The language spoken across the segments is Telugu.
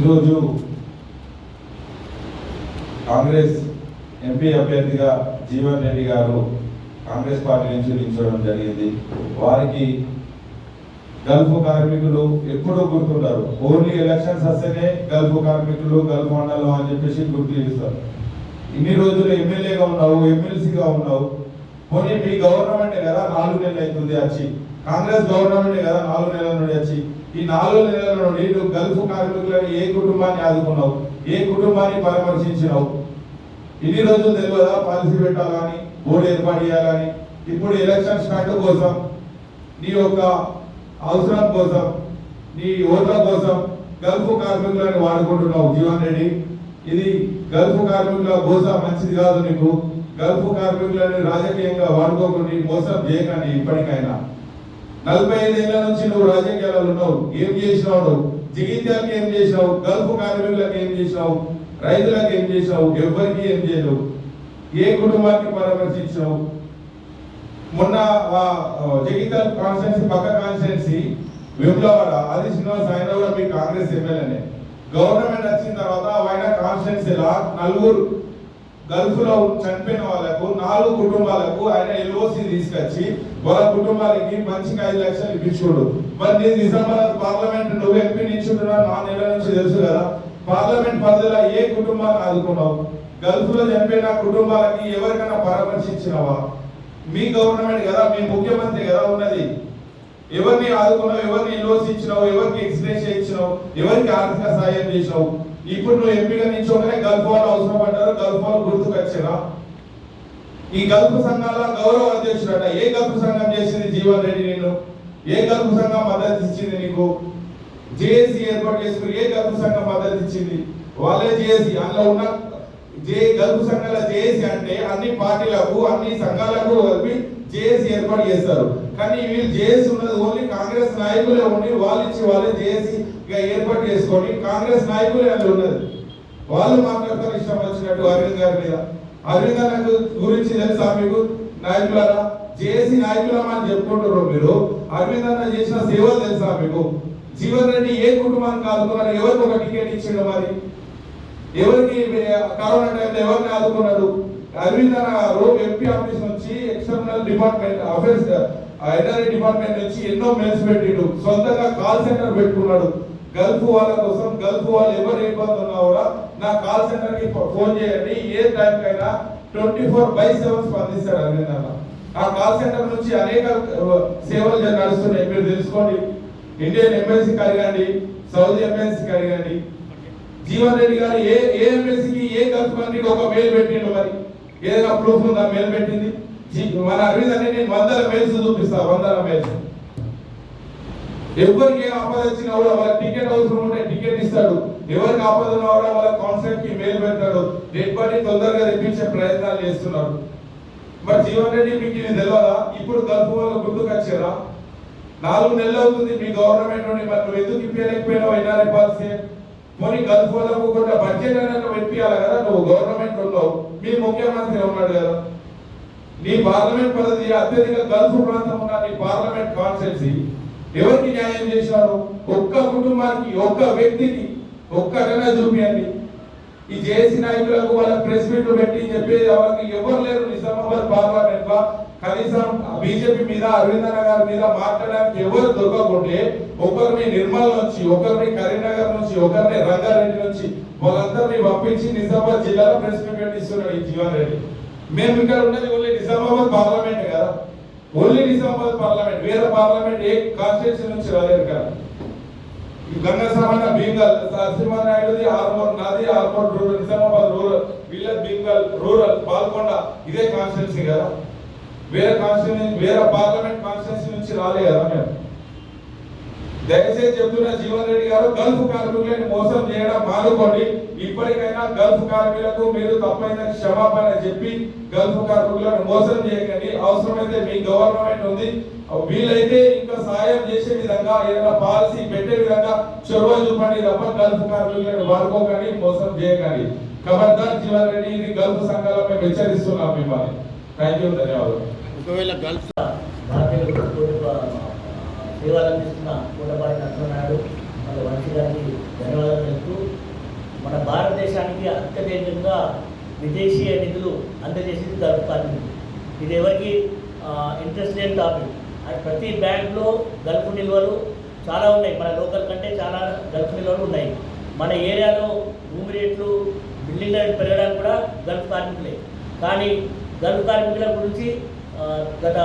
ఈరోజు కాంగ్రెస్ ఎంపీ అభ్యర్థిగా జీవన్ రెడ్డి గారు కాంగ్రెస్ పార్టీ నుంచి నిలిచడం జరిగింది. వారికి గల్ఫ్ కార్మికులు ఎప్పుడూ గుర్తుంటారు. ఓన్లీ ఎలక్షన్స్ వస్తేనే గల్ఫ్ కార్మికులు గల్ఫ్ మండలం అని చెప్పేసి గుర్తు చేస్తారు. ఇన్ని రోజులు ఎమ్మెల్యేగా ఉన్నావు ఎమ్మెల్సీగా ఉన్నావు. పోనీ మీ గవర్నమెంట్ కదా నాలుగు నెలలు అవుతుంది వచ్చి కాంగ్రెస్ గవర్నమెంట్ కదా నాలుగు నెలల నుండి వచ్చి ఈ నాలుగు నెలల నీళ్ళు గల్ఫ్ కార్మికులను ఏ కుటుంబాన్ని ఆదుకున్నావు? ఏ కుటుంబాన్ని పరామర్శించినావు? ఇన్ని రోజులు తెలియదా? పాలసీ పెట్టాలని బోర్డు ఏర్పాటు చేయాలని? ఇప్పుడు ఎలక్షన్ స్టార్ట్ కోసం నీ యొక్క అవసరం కోసం నీ ఓట్ల కోసం గల్ఫ్ కార్మికులను వాడుకుంటున్నావు జీవన్ రెడ్డి. ఇది గల్ఫ్ కార్మికుల కోసం మంచిది కాదు నీకు. గల్ఫ్ కార్మికులను రాజకీయంగా వాడుకోకుండా మోసం చేయకండి ఇప్పటికైనా. నలభై ఐదేళ్ళ నుంచి నువ్వు రాజకీయాలలో ఉన్నావు. ఏం చేసినావు నువ్వు? ఏం చేసినావు? గల్ఫ్ కార్మికులకు ఏం చేసినావు? రైతులకు ఏం చేసినావు? ఎవరికి ఏం చేయలేవు. ఏ కుటుంబానికి పరామర్శించినావు మొన్న ఆ, జగిత్యాల కాన్స్టిట్యున్సీ పక్క కాన్స్టిట్యున్సీ విప్లవాడ అది శ్రీనివాస్ ఆయన కూడా మీ కాంగ్రెస్ ఎమ్మెల్యేనే. గవర్నమెంట్ వచ్చిన తర్వాత ఆయన కాన్స్టిట్యున్సీలో నలుగురు గల్ఫ్లో చనిపోయిన వాళ్ళకు నాలుగు కుటుంబాలకు ఆయన ఎల్ఓసి తీసుకొచ్చి వాళ్ళ కుటుంబాలకి మంచిగా ఐదు లక్షలు ఇప్పించుకోడు మరి నీ నిజామాబాద్ పార్లమెంట్ నువ్వు ఎంపీ నిల్చుంటున్నా నా నెల నుంచి తెలుసు కదా. పార్లమెంట్ పరిధిలో ఏ కుటుంబాన్ని ఆదుకున్నావు? గల్ఫ్లో చనిపోయిన కుటుంబాలకి ఎవరికైనా పరామర్శించినవా మీ గవర్నమెంట్ కదా మీ ముఖ్యమంత్రి కదా ఉన్నది. ఎవరిని ఆదుకున్నావు? ఎవరిని ఎల్ఓసి ఇచ్చినావు? ఎవరికి ఎక్స్ప్రెస్ ఇచ్చినావు? ఎవరికి ఆర్థిక సహాయం చేసినావు? ఇప్పుడు నువ్వు ఎంపీగా నిల్చోగానే గల్ఫ్ వాళ్ళు అవసరం పడ్డారు గల్ఫ్ వాళ్ళు గుర్తుకొచ్చినా ఈ గల్ఫ్ సంఘాల గౌరవ అధ్యక్షుడట ఏ గల్ఫ్ సంఘం చేసింది జీవన్ రెడ్డి నేను ఏ గల్ఫ్ సంఘం మద్దతు ఇచ్చింది నీకు? జేఏసీ ఏర్పాటు చేసుకుని ఏ గల్ఫ్ సంఘం మద్దతు ఇచ్చింది? వాళ్ళే జేఏసీ అందులో ఉన్న జే గల్ఫ్ సంఘాల జేఏసీ అంటే అన్ని పార్టీలకు అన్ని సంఘాలకు కలిపి జేఏసీ ఏర్పాటు చేస్తారు. కానీ వీళ్ళు జేఏసీ ఉన్నది ఓన్లీ కాంగ్రెస్ నాయకులే ఉండి వాళ్ళు ఇచ్చి వాళ్ళే జేఏసీ ఏర్పాటు చేసుకొని కాంగ్రెస్ నాయకులే అది ఉన్నది. వాళ్ళు మాట్లాడతారు ఇష్టం వచ్చినట్టు అరవింద్ గారి మీద. అరవింద్ గారి గురించి తెలుసా మీకు? నాయకులారా జేఏసీ నాయకులమా అని చెప్పుకుంటారు మీరు. అరవింద్ అన్న చేసిన సేవలు తెలుసా మీకు? జీవన్ రెడ్డి ఏ కుటుంబానికి ఆదుకున్నారు ఎవరికి ఒక టికెట్ ఇచ్చిండు మరి? ఎవరికి కరోనా టైంలో ఎవరిని ఆదుకున్నాడు? అరవింద్ అన్న గారు ఎంపీ ఆఫీస్ నుంచి external department affairs NRI department నుంచి ఎన్నో మెయిల్స్ పెట్టిండు. సొంతంగా కాల్ సెంటర్ పెట్టుకున్నాడు. గల్ఫ్ వాళ్ళ కోసం గల్ఫ్ వాళ్ళు ఎవరు ఇబ్బంది ఉన్నా కూడా నా కాల్ సెంటర్కి ఫోన్ చేయండి. ఏ టైం కైనా ట్వంటీ ఫోర్ బై సెవెన్ స్పందిస్తాడు అరవింద్ అన్న ఆ కాల్ సెంటర్ నుంచి అనేక ఆ, సేవలు నడుస్తున్నాయి. మీరు తెలుసుకోండి. ఇండియన్ ఎంబసీకి అడగండి సౌదీ ఎంబసీకి అడగండి జీవన్ రెడ్డి గారు ఏ ఏ ఎంబసీకి ఏ గల్ఫ్ కంట్రీకి ఒక మెయిల్ పెట్టిండు మరి. ఏదైనా ప్రూఫ్ ఉందా? మెయిల్ పెట్టింది. మన అరవింద్ అని నేను వందల మెయిల్స్ చూపిస్తా వందల మెయిల్స్ ఎవరికి ఏం ఆపద వచ్చినా కూడా వాళ్ళ టికెట్ అవసరం ఉంటే టికెట్ ఇస్తాడు. ఎవరికి ఆపద ఉన్నా కూడా వాళ్ళ కాన్సెప్ట్కి మెయిల్ పెడతాడు. డెడ్ బాడీ తొందరగా తెప్పించే ప్రయత్నాలు చేస్తున్నాడు మరి జీవన్ రెడ్డి మీకు ఇది తెలియదా ఇప్పుడు గల్ఫ్ వాళ్ళు గుర్తుకొచ్చారా నాలుగు నెలలు అవుతుంది మీ గవర్నమెంట్ నుండి మరి నువ్వు ఎందుకు ఇప్పలేకపోయినావు ఎన్ఆర్ఐ పాలసీ? మరి గల్ఫ్ వాళ్ళకు కూడా బడ్జెట్ అనేది పెట్టియాలి కదా? నువ్వు గవర్నమెంట్ ఉన్నావు మీ ముఖ్యమంత్రి ఉన్నాడు కదా. నీ పార్లమెంట్ పద్ధతి అత్యధిక గల్ఫ్ ప్రాంతం ఉన్న నీ పార్లమెంట్ కాన్స్టిట్యున్సీ ఎవరికి న్యాయం చేశారు? ఒక్క కుటుంబానికి ఒక్క వ్యక్తికి ఒక్కటనే చూపియండి ఈ జేసీ నాయకులకు వాళ్ళ ప్రెస్ మీట్లు పెట్టి చెప్పేది వాళ్ళకి ఎవరు లేరు నిజామాబాద్ పార్లమెంట్లో కనీసం బీజేపీ మీద అరవింద్ అన్న గారి మీద మాట్లాడడానికి ఎవరు దొరకకుంటే ఒకరిని నిర్మల్ నుంచి ఒకరిని కరీంనగర్ నుంచి ఒకరిని రంగారెడ్డి నుంచి వాళ్ళందరినీ పంపించి నిజామాబాద్ జిల్లాలో ప్రెస్ మీట్ పెట్టిస్తున్నాడు ఈ జీవన్ రెడ్డి. మేము ఇక్కడ ఉన్నది ఓన్లీ నిజామాబాద్ పార్లమెంట్ కదా. ఓన్లీ నిజామాబాద్ పార్లమెంట్ వేరే పార్లమెంట్ ఏ కాన్స్టిట్యూషన్ నుంచి రాలేదు కదా. ఈ గంగా సామాన్య భీంగల్ నరసింహానాయుడుది ఆర్మూర్ నాది ఆర్మూర్ రూరల్ నిజామాబాద్ రూరల్ వీళ్ళ భీంగల్ రూరల్ పాల్కొండ ఇదే కాన్స్టిట్యూన్సీ కదా. వేరే కాన్స్టిట్యున్సీ వేరే పార్లమెంట్ కాన్స్టిట్యూన్సీ నుంచి రాలే కదా మేము దయచేసి చెప్తున్న జీవన్ రెడ్డి గారు గల్ఫ్ కార్మికులను మోసం చేయడం మానుకోండి. ఇప్పటికైనా గల్ఫ్ కార్మికులకు మీరు తప్పైన క్షమాపణ చెప్పి గల్ఫ్ కార్మికులను మోసం చేయకండి. అవసరమైతే మీ గవర్నమెంట్ ఉంది. వీలైతే ఇంకా సాయం చేసే విధంగా ఏదైనా పాలసీ పెట్టే విధంగా చొరవ చూపండి తప్ప గల్ఫ్ కార్మికులను వాడుకోకండి మోసం చేయకండి. ఖబర్దార్ జీవన్ రెడ్డి ఇది గల్ఫ్ సంఘాలపై హెచ్చరిస్తున్నాం మిమ్మల్ని. థ్యాంక్ యూ ధన్యవాదాలు. ఒకవేళ గల్ఫ్ భారతీయులకు సేవలు అందిస్తున్న కూటపాటి నరసింహనాయుడు మన వంశీ గారికి ధన్యవాదాలు మన భారతదేశానికి అత్యధికంగా విదేశీయ నిధులు అందజేసేది గల్ఫ్ కార్మికులు ఇది ఎవరికి ఇంట్రెస్ట్ లేని టాపిక్ అది ప్రతి బ్యాంక్లో గల్ఫ్ నిల్వలు చాలా ఉన్నాయి. మన లోకల్ కంటే చాలా గల్ఫ్ నిల్వలు ఉన్నాయి. మన ఏరియాలో భూమి రేట్లు బిల్డింగ్ రేట్లు పెరగడానికి కూడా గల్ఫ్ కార్మికులే. కానీ గల్ఫ్ కార్మికుల గురించి గత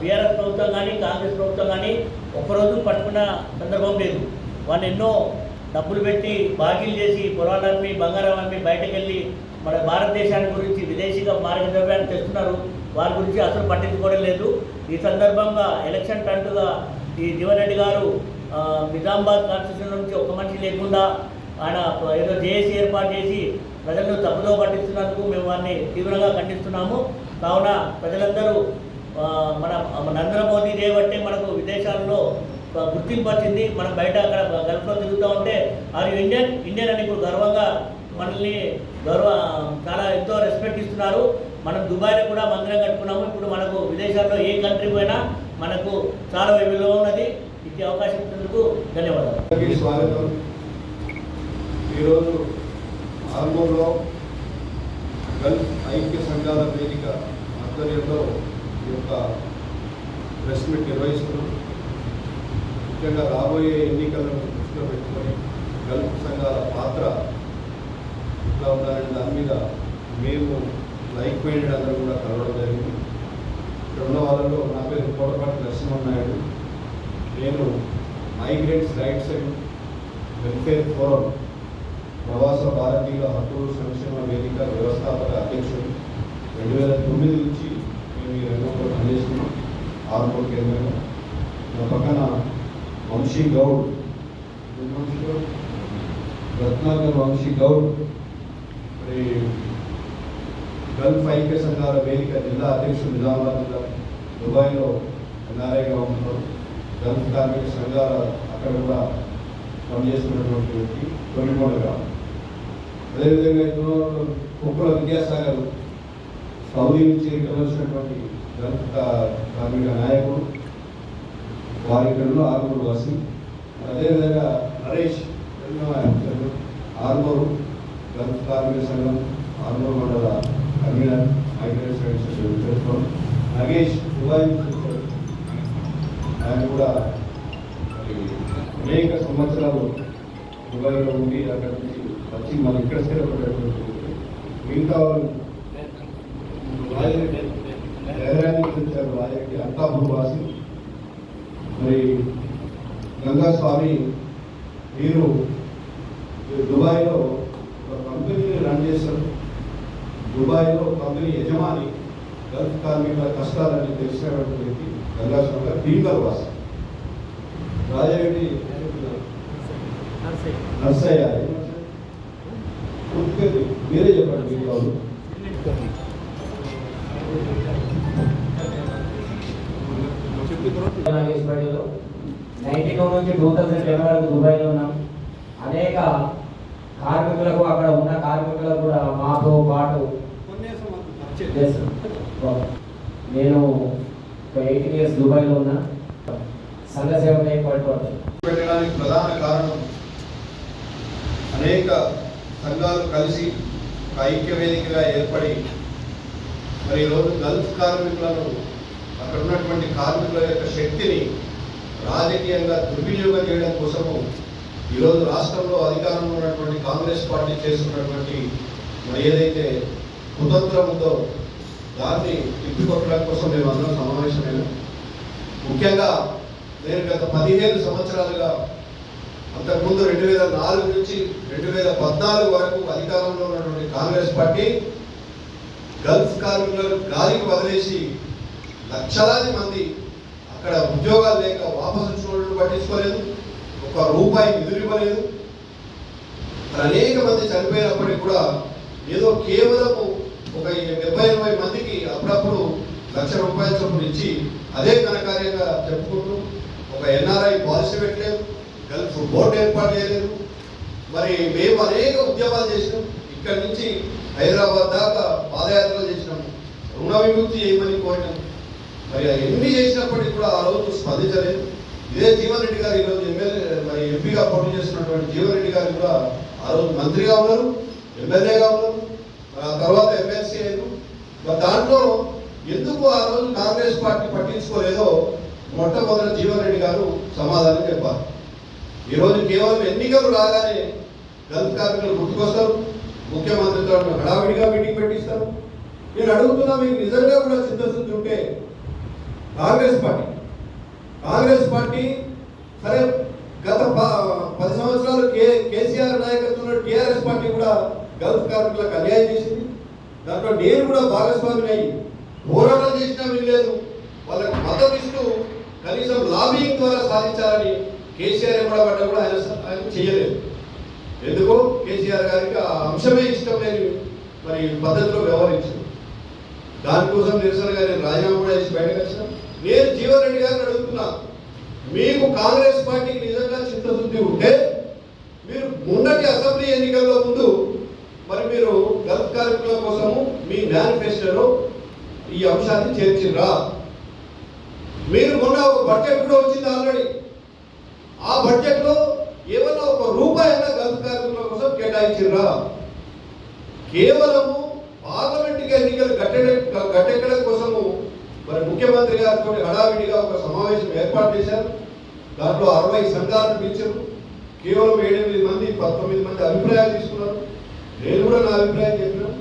బీఆర్ఎస్ ప్రభుత్వం కానీ కాంగ్రెస్ ప్రభుత్వం కానీ ఒక్కరోజు పట్టుకున్న సందర్భం లేదు. వాళ్ళు ఎన్నో డబ్బులు పెట్టి బాకీలు చేసి పొలాలు అమ్మి బంగారం అమ్మి బయటకు వెళ్ళి మన భారతదేశాన్ని గురించి విదేశీగా మార్గద్రవ్యాన్ని తెస్తున్నారు. వారి గురించి అసలు పట్టించుకోవడం లేదు. ఈ సందర్భంగా ఎలక్షన్ టంటుగా ఈ జీవన్ రెడ్డి గారు నిజామాబాద్ కాన్స్టిట్యూషన్ నుంచి ఒక్క మనిషి లేకుండా ఆయన ఏదో జేఏసీ ఏర్పాటు చేసి ప్రజలను తప్పుదో పట్టిస్తున్నందుకు మేము వారిని తీవ్రంగా ఖండిస్తున్నాము. కావున ప్రజలందరూ మన నరేంద్ర మోదీ చేయబట్టే మనకు విదేశాల్లో గుర్తింపు వచ్చింది. మనం బయట అక్కడ గల్ఫ్లో తిరుగుతూ ఉంటే ఆర్ ఇండియన్? ఇండియన్ అని ఇప్పుడు గర్వంగా మనల్ని గౌరవ చాలా ఎంతో రెస్పెక్ట్ ఇస్తున్నారు. మనం దుబాయ్లో కూడా మందిరం కట్టుకున్నాము. ఇప్పుడు మనకు విదేశాల్లో ఏ కంట్రీ పోయినా మనకు చాలా విలువ ఉన్నది. ఇచ్చే అవకాశం ఇచ్చినందుకు ధన్యవాదాలు. ఈరోజు ఆర్మూర్లో గల్ఫ్ ఐక్య సంఘాల వేదిక ఆధ్వర్యంలో ఈ యొక్క ప్రెస్ మీట్ నిర్వహిస్తున్నాం ముఖ్యంగా రాబోయే ఎన్నికలను దృష్టిలో పెట్టుకొని గల్ఫ్ సంఘాల పాత్ర ఇట్లా ఉండాలని దాని మీద మేము లైక్ మైండెడ్ అందరూ కూడా కలవడం జరిగింది. ఇక్కడ ఉన్న వాళ్ళలో నా పేరు కోటపాటి నరసింహనాయుడు నేను migrants rights and welfare forum ప్రవాస భారతీయుల హక్కులు సంక్షేమ వేదిక వ్యవస్థాపక అధ్యక్షుడు. రెండు వేల తొమ్మిది నుంచి మేము ఈ రంగంలో పనిచేస్తున్నాం. ఆర్మూర్ కేంద్రంలో నా పక్కన వంశీ గౌడ్. రత్నాకర్ వంశీ గౌడ్. మరి గల్ఫ్ ఐక్య సంఘాల వేదిక జిల్లా అధ్యక్షుడు నిజామాబాద్ జిల్లా దుబాయ్లో ఎన్ఆర్ఐగా ఉంటున్నారు గల్ఫ్ కార్మిక సంఘాల అక్కడ కూడా పనిచేస్తున్నటువంటి వ్యక్తి. తొలిమూడగా అదేవిధంగా ఇందులో కుప్పల విద్యాసాగర్ సౌదీ నుంచి ఇక్కడ వచ్చినటువంటి దళిత కార్మిక నాయకుడు. వారి ఇక్కడలో ఆరుగురు వసి. అదేవిధంగా నరేష్ ఎన్నో దళిత కార్మిక సంఘం ఆర్మూరు మండల కన్వీనర్ మైగ్రేషన్ నగేష్ దుబాయ్ ఆయన కూడా అనేక సంవత్సరాలు దుబాయ్లో ఉండి అక్కడ నుంచి వచ్చి మనం ఇక్కడ స్థిరపడేటువంటి. మిగతా వాళ్ళు నుంచి వచ్చారు వాసి. మరి గంగా స్వామి మీరు దుబాయ్లో ఒక కంపెనీని రన్ చేశారు దుబాయ్లో కంపెనీ యజమాని గల్ఫ్ కార్మికుల కష్టాలని తెలిసినటువంటి వ్యక్తి గంగా స్వామి గారు భీమర్ వాసి. రాజరెడ్డి నర్సయ్య. మీరే చెప్పండి మీరు నైన్టీ టూ నుంచి టూ థౌజండ్ టెన్ వరకు దుబాయ్లో ఉన్నాం. అనేక కార్మికులకు అక్కడ ఉన్న కార్మికులకు కూడా మాతో పాటు. నేను ఒక ఎయిటీన్ ఇయర్స్ దుబాయ్లో ఉన్నా. సంఘ పడిపోతాను పెట్టడానికి ప్రధాన కారణం అనేక సంఘాలు కలిసి ఒక ఐక్య వేదికగా ఏర్పడి మరి ఈరోజు గల్ఫ్ కార్మికులను అక్కడ ఉన్నటువంటి కార్మికుల యొక్క శక్తిని రాజకీయంగా దుర్వినియోగం చేయడం కోసము ఈరోజు రాష్ట్రంలో అధికారంలో ఉన్నటువంటి కాంగ్రెస్ పార్టీ చేస్తున్నటువంటి మరి ఏదైతే కుతంత్రం దాన్ని తిప్పికొట్టడం కోసం మేము అందరం సమావేశమైన ముఖ్యంగా నేను గత పదిహేను సంవత్సరాలుగా అంతకుముందు రెండు వేల నాలుగు నుంచి రెండు వేల పద్నాలుగు వరకు అధికారంలో ఉన్నటువంటి కాంగ్రెస్ పార్టీ గల్ఫ్ కార్మికులను గాలికి వదిలేసి లక్షలాది మంది అక్కడ ఉద్యోగాలు లేక వాపసు వచ్చిన పట్టించుకోలేదు ఒక రూపాయి నిధులు ఇవ్వలేదు. అనేక మంది చనిపోయినప్పటికీ కూడా ఏదో కేవలము ఒక డెబ్బై ఎనభై మందికి అప్పుడప్పుడు లక్ష రూపాయల చొప్పున ఇచ్చి అదే ఘనకార్యంగా చెప్పుకుంటూ ఒక ఎన్ఆర్ఐ పాలసీ పెట్టలేదు. గల్ఫ్ బోర్డు ఏర్పాటు చేయలేదు. మరి మేము అనేక ఉద్యమాలు చేసినాం. ఇక్కడి నుంచి హైదరాబాద్ దాకా పాదయాత్రలు చేసినాము రుణ విముక్తి చేయమని కోరినాం. మరి ఎన్ని చేసినప్పటికీ కూడా ఆ రోజు స్పందించలేదు. ఇదే జీవన్ రెడ్డి గారు ఈరోజు ఎమ్మెల్యే మరి ఎంపీగా పోటీ చేస్తున్నటువంటి జీవన్ రెడ్డి గారు కూడా ఆ రోజు మంత్రిగా ఉన్నారు ఎమ్మెల్యేగా ఉన్నారు. మరి ఆ తర్వాత ఎమ్మెల్సీ అయ్యారు. మరి దాంట్లో ఎందుకు ఆ రోజు కాంగ్రెస్ పార్టీ పట్టించుకోలేదో మొట్టమొదటి జీవన్ రెడ్డి గారు సమాధానం చెప్పారు ఈరోజు కేవలం ఎన్నికలు రాగానే గల్ఫ్ కార్మికులు గుర్తుకొస్తారు. ముఖ్యమంత్రితో హడావిడిగా మీటింగ్ పెట్టిస్తారు. నేను అడుగుతున్నా మీకు నిజంగా కూడా సిద్ధశుద్ధి ఉంటే కాంగ్రెస్ పార్టీ కాంగ్రెస్ పార్టీ సరే గత పది సంవత్సరాలు కే కేసీఆర్ నాయకత్వంలో టీఆర్ఎస్ పార్టీ కూడా గల్ఫ్ కార్మికులకు అన్యాయం చేసింది. దాంట్లో నేను కూడా భాగస్వామిని అయ్యి పోరాటం చేసినా వినలేదు వాళ్ళకి మద్దతు ఇస్తూ కనీసం లాబింగ్ ద్వారా సాధించాలని కేసీఆర్ కూడా పడ్డా కూడా ఆయన ఆయన చేయలేదు ఎందుకో కేసీఆర్ గారికి ఆ అంశమే ఇష్టం లేని మరి పద్ధతిలో వ్యవహరించారు. దానికోసం నిరసనగా నేను రాజీనామా కూడా చేసి బయటకు వచ్చిన నేను జీవన్ రెడ్డి గారిని అడుగుతున్నా మీకు కాంగ్రెస్ పార్టీకి నిజంగా చిత్తశుద్ధి ఉంటే మీరు మొన్నటి అసెంబ్లీ ఎన్నికల్లో ముందు మరి మీరు గల్ఫ్ కార్మికుల కోసము మీ మేనిఫెస్టోలో ఈ అంశాన్ని చేర్చిర్రా. మీరు మొన్న ఒక బడ్జెట్ కూడా వచ్చింది ఆల్రెడీ. ఆ బడ్జెట్లో ఏమైనా ఒక రూపాయి గల్ఫ్ కార్మికుల కోసం కేటాయించిర్రా? కేవలము పార్లమెంట్ ఎన్నికలు గట్టెడ కట్టెక్కడం కోసము మరి ముఖ్యమంత్రి గారితో హడావిడిగా ఒక సమావేశం ఏర్పాటు చేశారు. దాంట్లో అరవై సంఘాలను పిలిచారు. కేవలం ఏడెనిమిది మంది పంతొమ్మిది మంది అభిప్రాయాలు తీసుకున్నారు. నేను కూడా నా అభిప్రాయం చెప్పినాను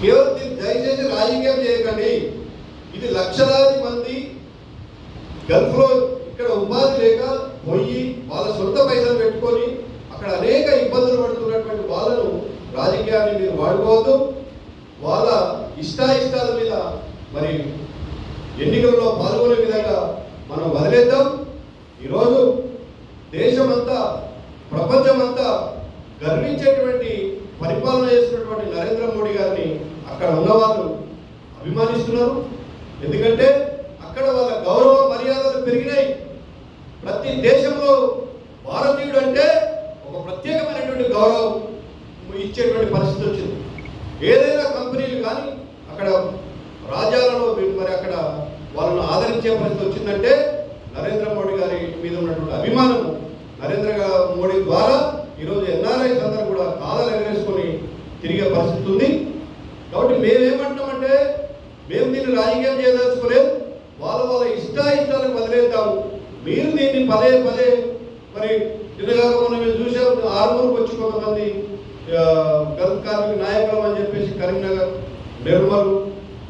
కేవలం దయచేసి రాజకీయం చేయకండి. ఇది లక్షలాది మంది గల్ఫ్లో ఇక్కడ ఉపాధి లేక పోయి వాళ్ళ సొంత పైసలు పెట్టుకొని అక్కడ అనేక ఇబ్బందులు పడుతున్నటువంటి వాళ్ళను రాజకీయాన్ని మీరు వాడుకోవద్దు. వాళ్ళ ఇష్టాయిష్టాల మీద మరి ఎన్నికల్లో పాల్గొనే విధంగా మనం వదిలేద్దాం. ఈరోజు దేశమంతా ప్రపంచమంతా గర్వించేటువంటి పరిపాలన చేస్తున్నటువంటి నరేంద్ర మోడీ గారిని అక్కడ ఉన్నవాళ్ళు అభిమానిస్తున్నారు. ఎందుకంటే అక్కడ వాళ్ళ గౌరవం గౌరవం ఇచ్చేటువంటి పరిస్థితి వచ్చింది. ఏదైనా కంపెనీలు కానీ అక్కడ రాజ్యాలలో మరి అక్కడ వాళ్ళను ఆదరించే పరిస్థితి వచ్చిందంటే నరేంద్ర మోడీ గారి మీద ఉన్నటువంటి అభిమానం నరేంద్ర మోడీ ద్వారా ఈరోజు ఎన్ఆర్ఐస్ అందరూ కూడా కాదలు ఎగరేసుకొని తిరిగే పరిస్థితి ఉంది. కాబట్టి మేమేమంటామంటే మేము దీన్ని రాజకీయం చేయదలుచుకోలేదు. వాళ్ళ వాళ్ళ ఇష్టాయిష్టాలకు వదిలేద్దాము మీరు దీన్ని పదే పదే మరి నిన్నగాక మనం మేము చూసాం ఆరుమూరుకు వచ్చి కొంతమంది ఆ, గల్ఫ్ కార్మిక నాయకులం అని చెప్పేసి కరీంనగర్ నిర్మల్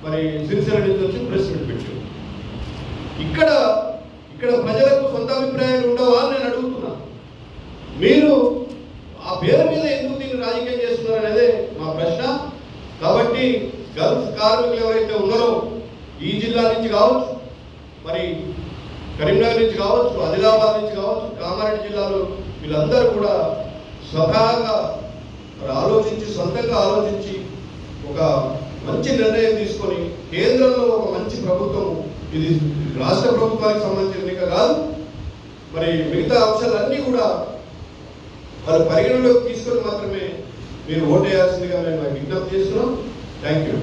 మరి సిరిసిల్ల నుంచి వచ్చి ప్రెస్ మీట్ పెట్టారు. ఇక్కడ ఇక్కడ ప్రజలకు సొంత అభిప్రాయాలు ఉండవా అని నేను అడుగుతున్నా. మీరు ఆ పేరు మీద ఎందుకు దీన్ని రాజకీయం చేస్తున్నారు అనేది మా ప్రశ్న. కాబట్టి గల్ఫ్ కార్మికులు ఎవరైతే ఉన్నారో ఈ జిల్లా నుంచి కావచ్చు మరి కరీంనగర్ నుంచి కావచ్చు ఆదిలాబాద్ నుంచి కావచ్చు కామారెడ్డి జిల్లాలో వీళ్ళందరూ కూడా స్వతహాగా మరి ఆలోచించి సొంతంగా ఆలోచించి ఒక మంచి నిర్ణయం తీసుకొని కేంద్రంలో ఒక మంచి ప్రభుత్వం ఇది రాష్ట్ర ప్రభుత్వానికి సంబంధించిన ఎన్నిక కాదు. మరి మిగతా అంశాలన్నీ కూడా వాళ్ళు పరిగణలోకి తీసుకొని మాత్రమే మీరు ఓటేయాల్సిందిగా మేము విజ్ఞప్తి చేస్తున్నాం. Thank you